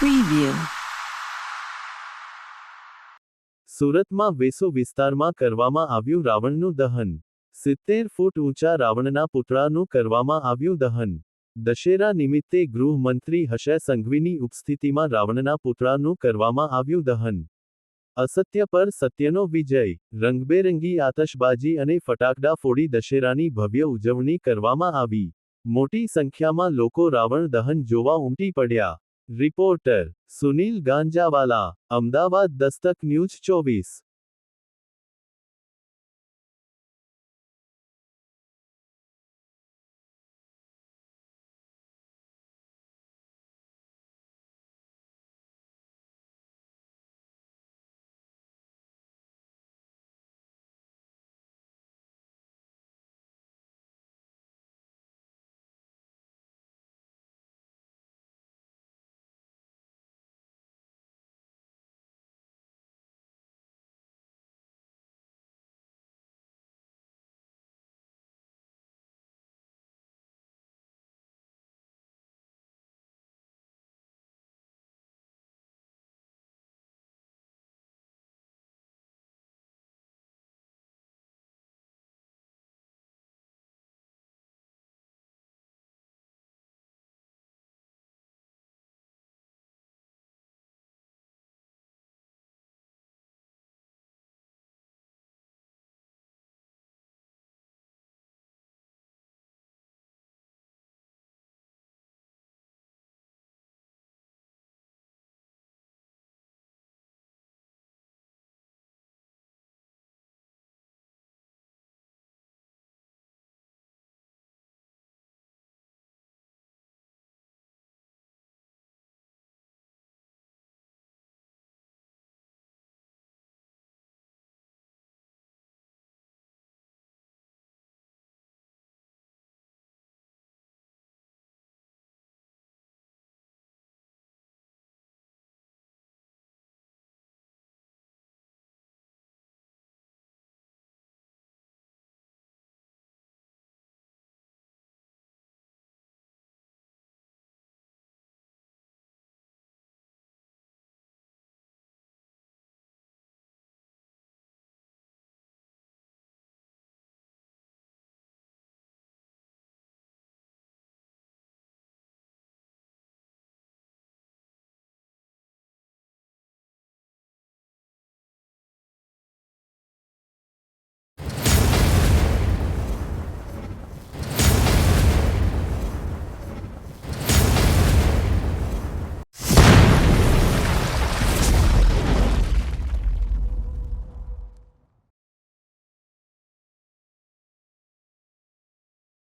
Preview સુરતમાં વેસો વિસ્તારમાં કરવામાં આવ્યું રાવણનું દહન. સિત્તેર ફૂટ ઊંચા રાવણના પુતળાનું કરવામાં આવ્યું દહન. દશેરા નિમિત્તે ગૃહમંત્રી હર્ષય સંઘવીની ઉપસ્થિતિમાં રાવણના પુતળાનું કરવામાં આવ્યું દહન. અસત્ય પર સત્યનો વિજય. રંગબેરંગી આતશબાજી અને ફટાકડા ફોડી દશેરાની ભવ્ય ઉજવણી કરવામાં આવી. મોટી સંખ્યામાં લોકો રાવણ દહન જોવા ઉમટી પડ્યા. Reporter Sunil Ganjawala Ahmedabad Dastak news 24